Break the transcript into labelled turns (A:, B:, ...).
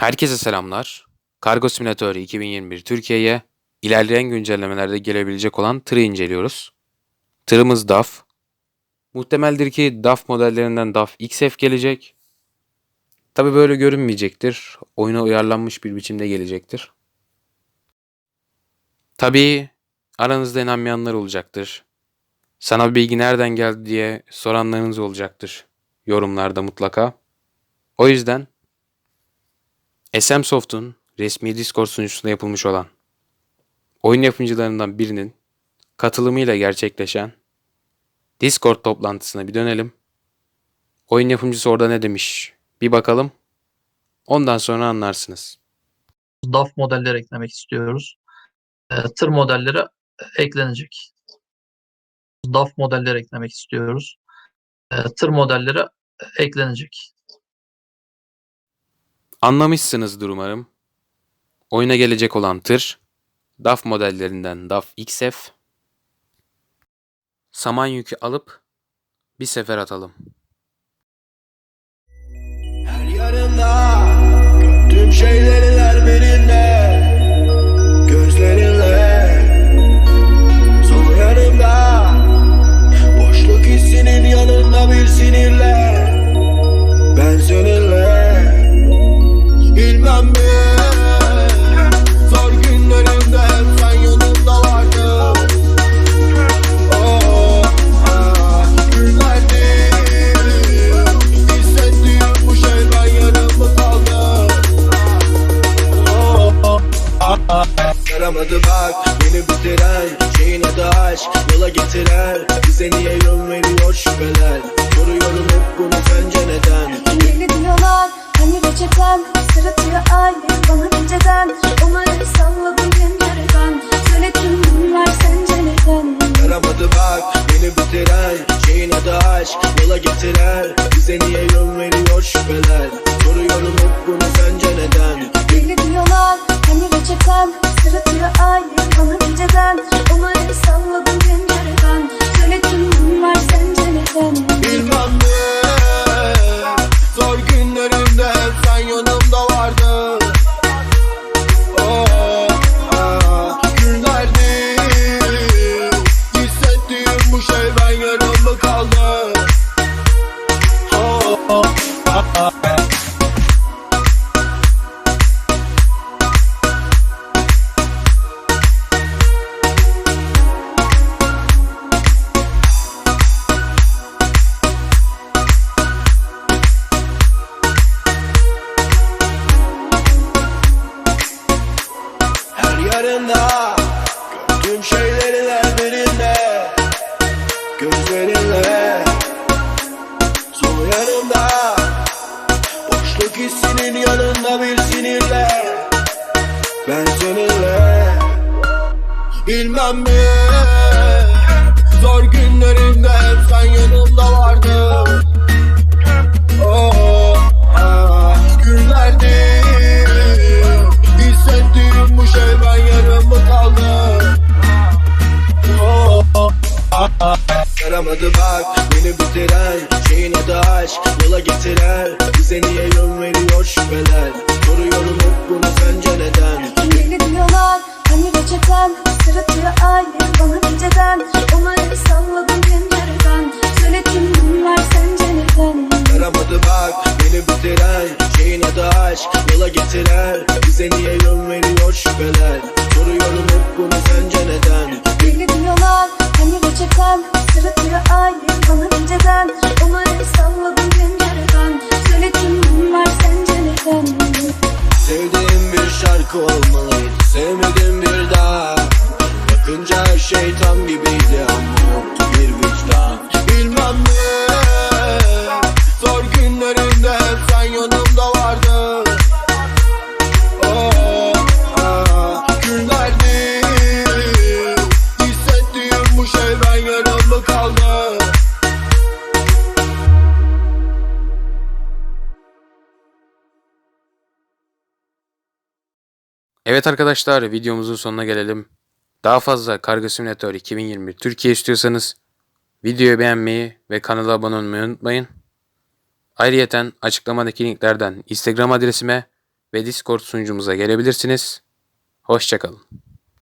A: Herkese selamlar. Kargo Simülatörü 2021 Türkiye'ye ilerleyen güncellemelerde gelebilecek olan tırı inceliyoruz. Tırımız DAF. Muhtemeldir ki DAF modellerinden DAF XF gelecek. Tabi böyle görünmeyecektir. Oyuna uyarlanmış bir biçimde gelecektir. Tabii aranızda inanmayanlar olacaktır. Sana bilgi nereden geldi diye soranlarınız olacaktır. Yorumlarda mutlaka. O yüzden SM Soft'un resmi Discord sunucusunda yapılmış olan oyun yapımcılarından birinin katılımıyla gerçekleşen Discord toplantısına bir dönelim. Oyun yapımcısı orada ne demiş bir bakalım. Ondan sonra anlarsınız.
B: DAF modelleri eklemek istiyoruz. E, tır modelleri eklenecek. DAF modelleri eklemek istiyoruz. E, tır modelleri eklenecek.
A: Anlamışsınızdır umarım. Oyuna gelecek olan tır, DAF modellerinden DAF XF. Saman yükü alıp bir sefer atalım.
C: Her yanımda Tüm şeyler Yaramadı bak beni bitiren Şeyin adı aşk yola getiren. Bize niye yön veriyor şüpheler Soruyorum hep bunu sence neden?
D: Deli diyorlar hani reçeten Sırıtıyor aile bana inceden Onları salladım
C: Oh, oh, ah, Bilmem mi? Zor günlerimde hep sen yanımda vardın. Oh, ah, günlerdir Hissettiğim bu şey ben yarım mı kaldı Oh, ah. Yaramadı bak beni bitiren Şeyin adı aşk yola getiren Bize niye yön veriyor şüpheler? Soruyorum hep bunu sence neden beni bitiren Şeyin adı aşk yola getiren Bize niye yön veriyor şüpheler? Soruyorum hep bunu sence neden?
D: Deli diyorlar hani reçeten Sırıtıyor aile bana inceden. Onları salladım pencereden Söyle tüm bunlar sence neden?
C: Sevdiğim bir şarkı olmalıydı Sevmedim bir daha. Bakınca her şey tam gibiydi ama yoktu bir vicdan. Bilmem ne
A: Evet arkadaşlar videomuzun sonuna gelelim. Daha fazla Kargo Simülatör 2021 Türkiye istiyorsanız videoyu beğenmeyi ve kanala abone olmayı unutmayın. Ayrıyeten açıklamadaki linklerden Instagram adresime ve Discord sunucumuza gelebilirsiniz. Hoşçakalın.